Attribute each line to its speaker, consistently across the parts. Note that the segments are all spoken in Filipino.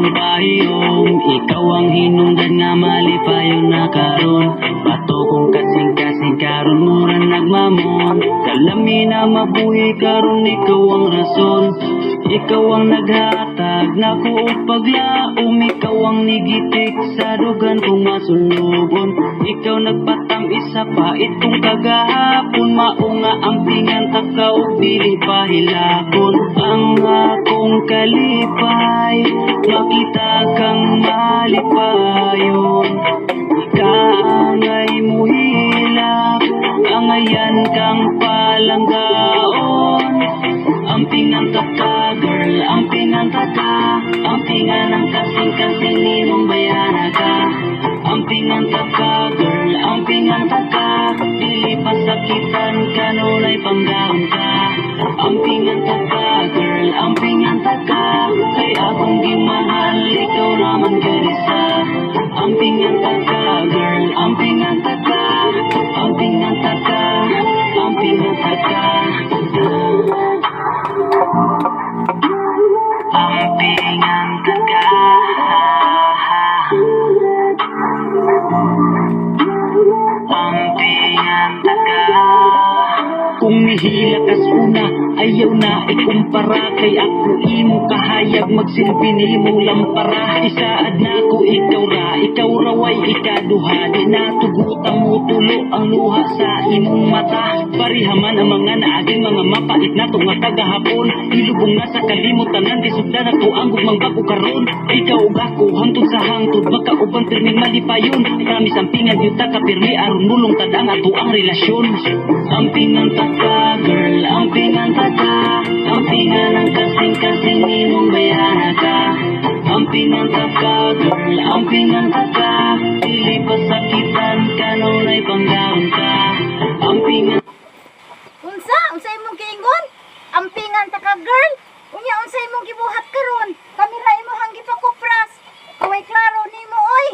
Speaker 1: akong pahiyom Ikaw ang hinungdan nga malipayon na karon Bato kong kasing-kasing karon mura nagmamon. Kalami na mabuhi karon ikaw ang rason Ikaw ang naghatag na ko og paglaom. Ikaw ang nigitik sa dugan kong masunugon. Ikaw nagpatam isa pa itong kagahapon. Maunga ang pingan takaw dili pahilakon Ang akong kalipay Makita kang malipayon ka, girl, ang pinanta ka Ang pingan ng kasing-kasing ni mong bayana ka Ang pinanta ka, girl, ang pinanta ka Dili pasakitan ka, nunay panggaon ka. Ang pinanta ka, girl, ang pinanta ka Kay akong gimahal, ikaw naman ganisa Ang pinanta ka, girl, ang pinanta ka Ang pinanta ka, ang pinanta Kung nihila kas una Ayaw na ikumpara. Kay ako imo kahayag Magsilbi nimo lampara Isaad na ko ikaw ra Ikaw raway ikaduha. Di na tugutan mo tulo Ang luha sa imong mata. Parihaman ang mga naaging mga mapait na nga kagahapon Ilubong na sa kalimutan Di sugdan ako ang gugmang bago karon. Ikaw ug ako hangtod sa hangtod Magkauban pirming malipayon. Promise ang pingan yuta ka pirmi aron mulong tadang ato ang relasyon. Ang pinanta ka girl Ang pinanta ka Ang pingan ang kasing-kasing nimong bayana ka Ang pinanta ka girl Ang pinanta ka Dili pasakitan ka nunay panggaon ka Ang pingan
Speaker 2: Unsa? Unsa imong giingon? Ampingan ta ka girl. Unya unsa imong gibuhat karon? Kami ra imo hang gipakupras. Kaway klaro nimo oy.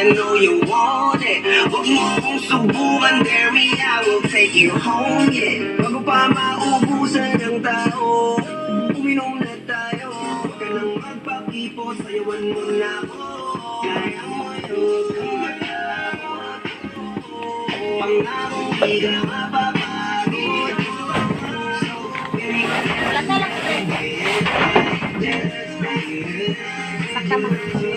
Speaker 3: I know you want it. Huwag mo kong subukan, dare me, I will take you home, yeah. Bago pa maubusan ng tao, uminom na tayo. Huwag ka nang magpakipot, sayawan mo na ako. Kaya mo yun, kung malabot. Pangako, di ka mapapagod. So, baby,
Speaker 2: na lang. Sakta man.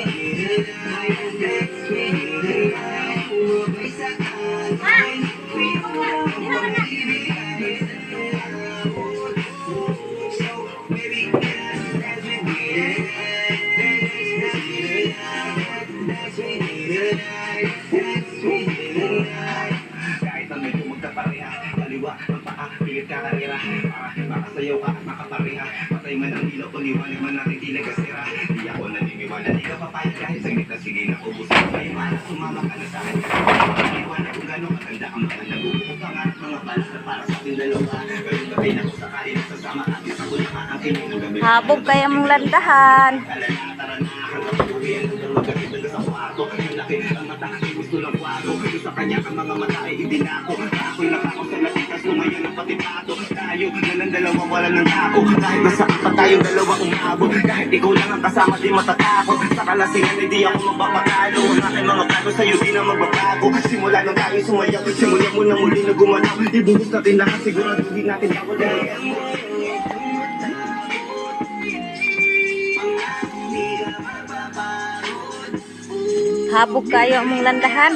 Speaker 3: Ka at makapareha Patay man ang ilaw, paliwanag man natin di nagkasira. Di ako naniniwala, di ka papayag. Kahit saglit na sige na ubusin May mana, sumama ka na sa akin. Paliwanag kung gano'ng maganda ang mga nabubuo pa nga Mga balas na para sa ating dalawa. Pero gabay na ko sa kain Sasama atin sa kulang ang aking gabi
Speaker 2: Habog kaya mong landahan.
Speaker 3: Tara na, hanggang pag-uwian Hanggang magkakita sa kwarto. Yung laki ang mata, gusto ng kwarto. Yung sa kanya ang mga mata wala ng tako Kahit nasa apat tayong dalawa umabot Kahit ikaw lang ang kasama di matatakot. Sa kalasingan hindi ako magpapatalo. Ang aking mga plano sa'yo di na magbabago. Simula nung tayo sumayaw Simula mo na muli na gumalaw Ibuhos natin lahat sigurado hindi natin tawag
Speaker 2: Habog kayo mong landahan.